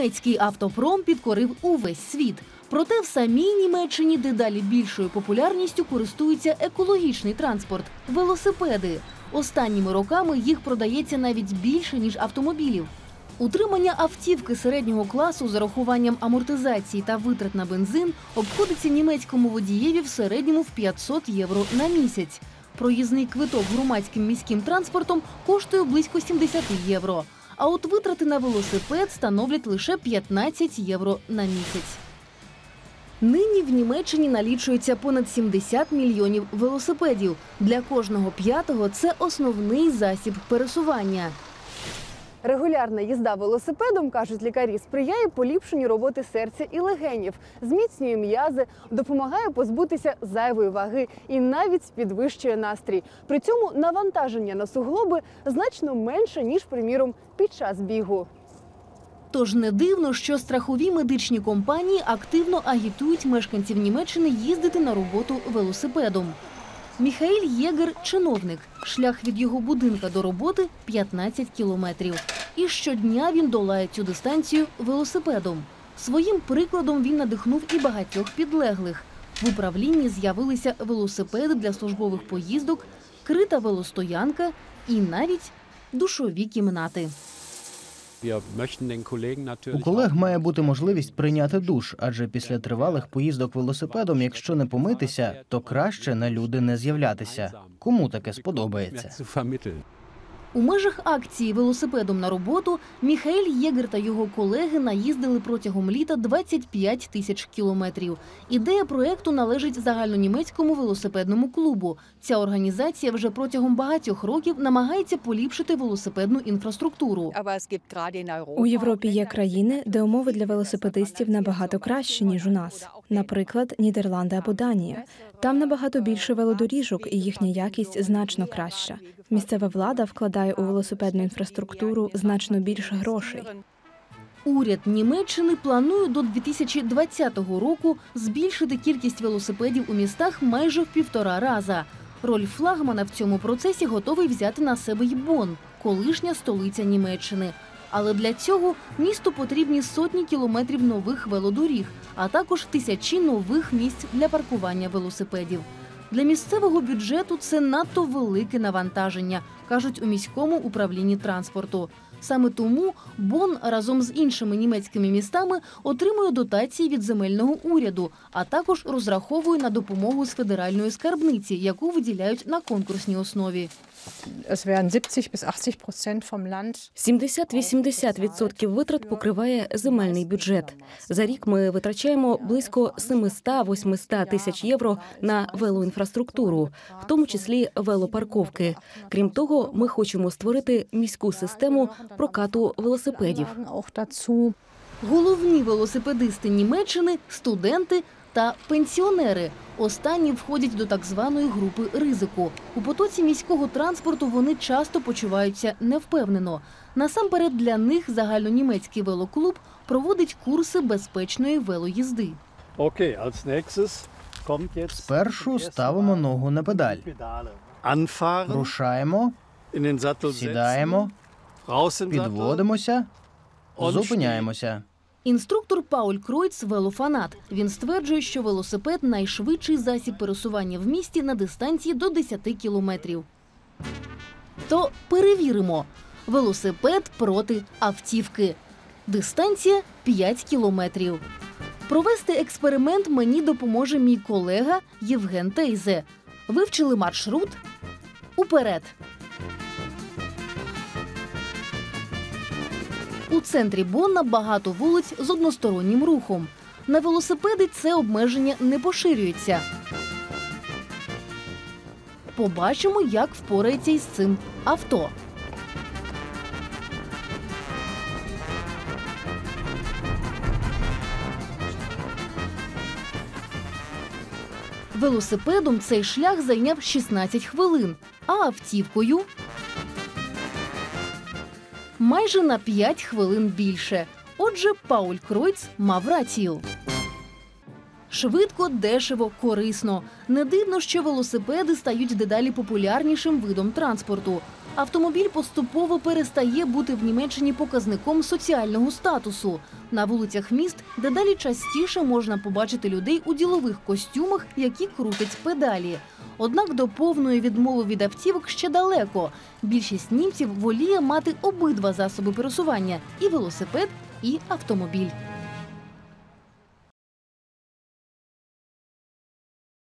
Німецький автопром підкорив увесь світ. Проте в самій Німеччині дедалі більшою популярністю користується екологічний транспорт велосипеди. Останніми роками їх продається навіть більше ніж автомобілів. Утримання автівки середнього класу з урахуванням амортизації та витрат на бензин обходиться німецькому водієві в середньому в 500 євро на місяць. Проїзний квиток громадським міським транспортом коштує близько 70 євро. А от витрати на велосипед становлять лише 15 євро на місяць. Нині в Німеччині налічується понад 70 мільйонів велосипедів. Для кожного п'ятого це основний засіб пересування. Регулярна їзда велосипедом, кажуть лікарі, сприяє поліпшенню роботи серця і легенів, зміцнює м'язи, допомагає позбутися зайвої ваги і навіть підвищує настрій. При цьому навантаження на суглоби значно менше ніж, приміром, під час бігу. Тож не дивно, що страхові медичні компанії активно агітують мешканців Німеччини їздити на роботу велосипедом. Міхаїль Єгер – чиновник. Шлях від його будинка до роботи 15 кілометрів. І щодня він долає цю дистанцію велосипедом. Своїм прикладом він надихнув і багатьох підлеглих. В управлінні з'явилися велосипеди для службових поїздок, крита велостоянка і навіть душові кімнати. У колег має бути можливість прийняти душ, адже після тривалих поїздок велосипедом, якщо не помитися, то краще на люди не з'являтися. Кому таке сподобається? У межах акції велосипедом на роботу Міхаель Єгер та його колеги наїздили протягом літа 25 тисяч кілометрів. Ідея проекту належить загальнонімецькому велосипедному клубу. Ця організація вже протягом багатьох років намагається поліпшити велосипедну інфраструктуру. У Європі є країни, де умови для велосипедистів набагато кращі ніж у нас, наприклад, Нідерланди або Данія. Там набагато більше велодоріжок, і їхня якість значно краща. Місцева влада вкладає у велосипедну інфраструктуру значно більше грошей. Уряд Німеччини планує до 2020 року збільшити кількість велосипедів у містах майже в півтора раза. Роль флагмана в цьому процесі готовий взяти на себе й Бонн, колишня столиця Німеччини. Але для цього місту потрібні сотні кілометрів нових велодоріг, а також тисячі нових місць для паркування велосипедів. Для місцевого бюджету це надто велике навантаження, кажуть у міському управлінні транспорту. Саме тому Бон разом з іншими німецькими містами отримує дотації від земельного уряду, а також розраховує на допомогу з федеральної скарбниці, яку виділяють на конкурсній основі. Es werden 70 bis 80 Prozent vom Land 70-80% витрат покриває земельний бюджет. За рік ми витрачаємо близько 700-800 тисяч євро на велоінфраструктуру, в тому числі велопарковки. Крім того, ми хочемо створити міську систему прокату велосипедів. Головні велосипедисти Німеччини студенти та пенсіонери. Останні входять до так званої групи ризику. У потоці міського транспорту вони часто почуваються невпевнено. Насамперед для них загальнонімецький велоклуб проводить курси безпечної велоїзди. Jetzt Спершу ставимо ногу на педаль, рушаємо, сідаємо, підводимося, зупиняємося. Інструктор Пауль Кройц – велофанат. Він стверджує, що велосипед – найшвидший засіб пересування в місті на дистанції до 10 кілометрів. То перевіримо. Велосипед проти автівки. Дистанція 5 кілометрів. Провести експеримент мені допоможе мій колега Євген Тейзе. Вивчили маршрут? Уперед! У центрі Бонна багато вулиць з одностороннім рухом. На велосипеди це обмеження не поширюється. Побачимо, як впорається із цим авто. Велосипедом цей шлях зайняв 16 хвилин, а автівкою майже на 5 хвилин більше. Отже, Пауль Кройц мав рацію. Швидко, дешево, корисно. Не дивно, що велосипеди стають дедалі популярнішим видом транспорту. Автомобіль поступово перестає бути в Німеччині показником соціального статусу. На вулицях міст дедалі частіше можна побачити людей у ділових костюмах, які крутять педалі. Однак до повної відмови від автівок ще далеко. Більшість німців воліє мати обидва засоби пересування і велосипед, і автомобіль.